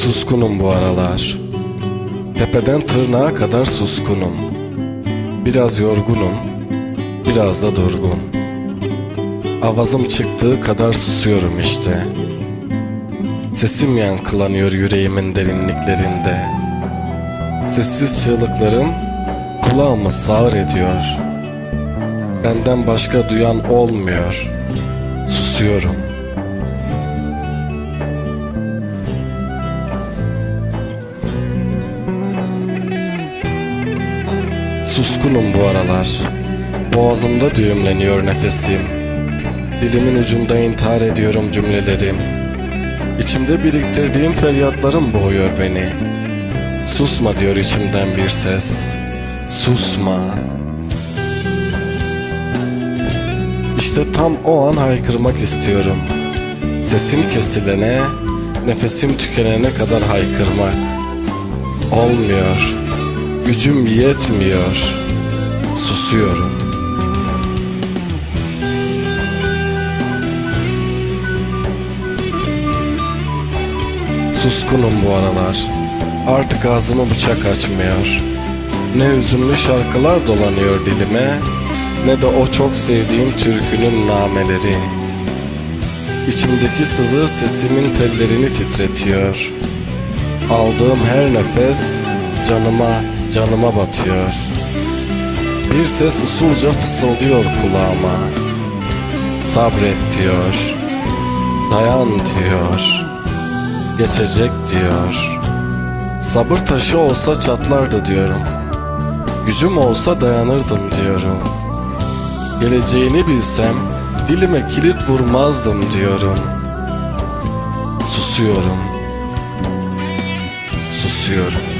Suskunum bu aralar. Tepeden tırnağa kadar suskunum. Biraz yorgunum, biraz da durgun. Avazım çıktığı kadar susuyorum işte. Sesim yankılanıyor yüreğimin derinliklerinde. Sessiz çığlıklarım kulağımı sağır ediyor. Benden başka duyan olmuyor. Susuyorum. Suskunum bu aralar. Boğazımda düğümleniyor nefesim. Dilimin ucunda intihar ediyorum cümlelerim. İçimde biriktirdiğim feryatlarım boğuyor beni. Susma diyor içimden bir ses. Susma. İşte tam o an haykırmak istiyorum. Sesim kesilene, nefesim tükenene kadar haykırmak. Olmuyor. Gücüm yetmiyor. Susuyorum. Suskunum bu aralar. Artık ağzımı bıçak açmıyor. Ne hüzünlü şarkılar dolanıyor dilime, ne de o çok sevdiğim türkünün nameleri. İçimdeki sızı sesimin tellerini titretiyor. Aldığım her nefes canıma, canıma batıyor. Bir ses usulca fısıldıyor kulağıma. Sabret diyor. Dayan diyor. Geçecek diyor. Sabır taşı olsa çatlardı diyorum. Gücüm olsa dayanırdım diyorum. Geleceğini bilsem dilime kilit vurmazdım diyorum. Susuyorum. Susuyorum.